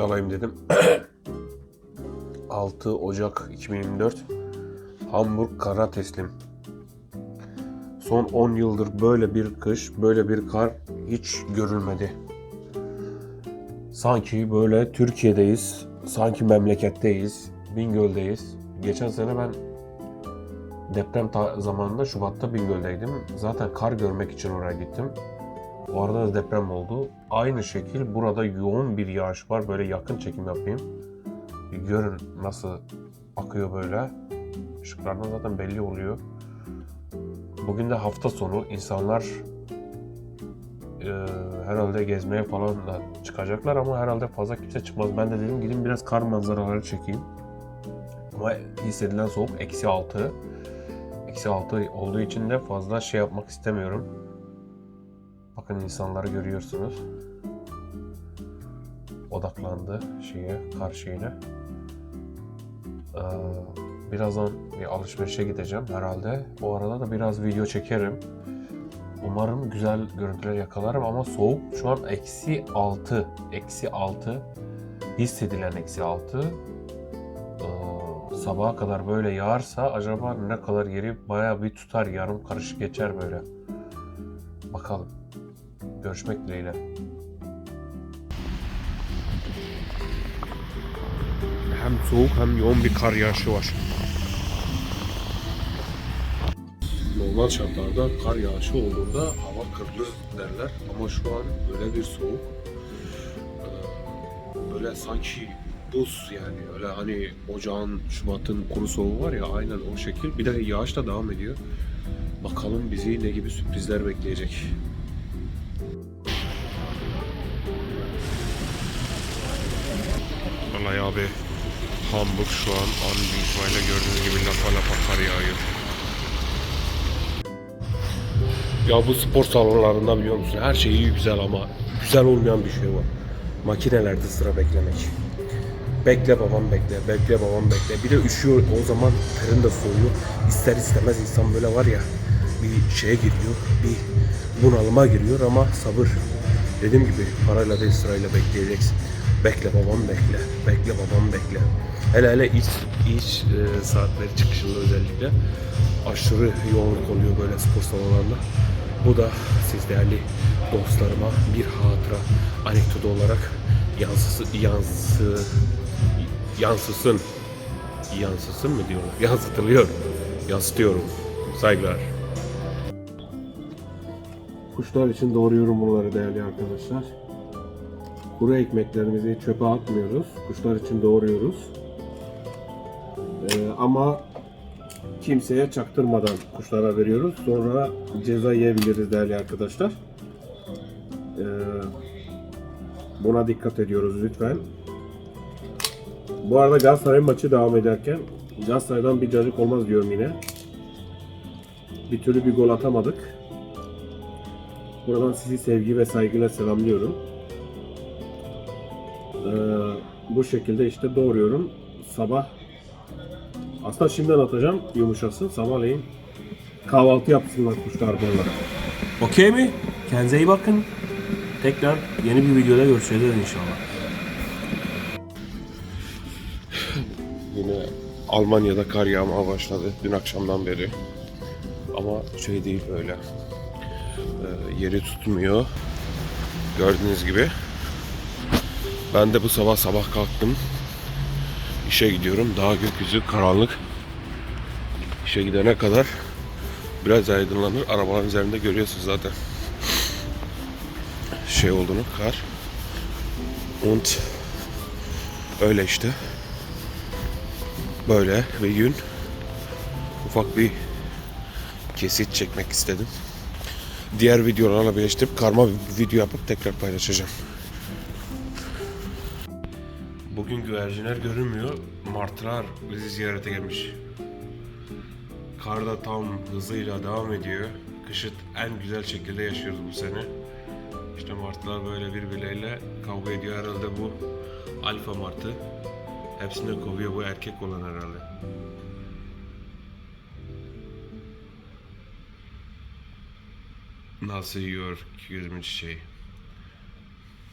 alayım dedim. 6 Ocak 2024 Hamburg kara teslim. Son 10 yıldır böyle bir kış, böyle bir kar hiç görülmedi. Sanki böyle Türkiye'deyiz, sanki memleketteyiz, Bingöl'deyiz. Geçen sene ben deprem zamanında Şubat'ta Bingöl'deydim. Zaten kar görmek için oraya gittim. O arada da deprem oldu. Aynı şekil burada yoğun bir yağış var. Böyle yakın çekim yapayım. Görün nasıl akıyor böyle. Işıklardan zaten belli oluyor. Bugün de hafta sonu insanlar e, herhalde gezmeye falan da çıkacaklar ama herhalde fazla kimse çıkmaz. Ben de dedim gidin biraz kar manzaraları çekeyim. Ama hissedilen soğuk eksi 6. Eksi 6 olduğu için de fazla şey yapmak istemiyorum. Bakın insanları görüyorsunuz. Odaklandı şeye, karşıyla. Ee, birazdan bir alışverişe gideceğim herhalde. O arada da biraz video çekerim. Umarım güzel görüntüler yakalarım ama soğuk şu an eksi 6. Eksi 6. Hissedilen eksi 6. Ee, sabaha kadar böyle yağarsa acaba ne kadar yeri baya bir tutar yarım karışık geçer böyle. Bakalım. Görüşmek dileğiyle. Hem soğuk hem yoğun bir kar yağışı var. Normal şartlarda kar yağışı olduğunda hava kırılır derler ama şu an böyle bir soğuk. Ee, Böyle sanki buz yani öyle hani ocağın Şubat'ın kuru soğuğu var ya aynen o şekil. Bir de yağış da devam ediyor. Bakalım bizi ne gibi sürprizler bekleyecek. Vallahi abi Hamburg şu an an büyük gördüğünüz gibi lapa lapa kar yağıyor. Ya bu spor salonlarında biliyor musun her şey iyi güzel ama güzel olmayan bir şey var. Makinelerde sıra beklemek. Bekle babam bekle, bekle babam bekle. Bir de üşüyor o zaman terin de soğuyor. İster istemez insan böyle var ya bir şeye giriyor, bir bunalıma giriyor ama sabır. Dediğim gibi parayla değil sırayla bekleyeceksin. Bekle babam bekle, bekle babam bekle. Hele hele iç, iç e, saatleri çıkışında özellikle aşırı yoğunluk oluyor böyle spor salonlarında. Bu da siz değerli dostlarıma bir hatıra anekdot olarak yansısı, yansı, yansısın. Yansısın mı diyorlar? Yansıtılıyor. Yansıtıyorum. Saygılar. Kuşlar için doğruyorum bunları değerli arkadaşlar. Kuru ekmeklerimizi çöpe atmıyoruz. Kuşlar için doğruyoruz. Ee, ama kimseye çaktırmadan kuşlara veriyoruz. Sonra ceza yiyebiliriz değerli arkadaşlar. Ee, buna dikkat ediyoruz lütfen. Bu arada Galatasaray maçı devam ederken Galatasaray'dan bir cacık olmaz diyorum yine. Bir türlü bir gol atamadık. Buradan sizi sevgi ve saygıyla selamlıyorum. Ee, bu şekilde işte doğruyorum. Sabah aslında şimdiden atacağım yumuşasın. Sabahleyin kahvaltı yapsınlar kuşlar bunlara. Okey mi? Kendinize iyi bakın. Tekrar yeni bir videoda görüşeceğiz inşallah. Yine Almanya'da kar yağmaya başladı dün akşamdan beri. Ama şey değil böyle. Ee, yeri tutmuyor. Gördüğünüz gibi. Ben de bu sabah sabah kalktım. İşe gidiyorum. Daha gökyüzü karanlık. İşe gidene kadar biraz aydınlanır. Arabaların üzerinde görüyorsunuz zaten. Şey olduğunu, kar. Und öyle işte. Böyle bir gün ufak bir kesit çekmek istedim. Diğer videolarla birleştirip karma video yapıp tekrar paylaşacağım. Bugün güvercinler görünmüyor. Martılar bizi ziyarete gelmiş. Kar da tam hızıyla devam ediyor. Kışı en güzel şekilde yaşıyoruz bu sene. İşte martılar böyle birbirleriyle kavga ediyor. Herhalde bu alfa martı. Hepsini kovuyor. Bu erkek olan herhalde. Nasıl yiyor gözümün çiçeği.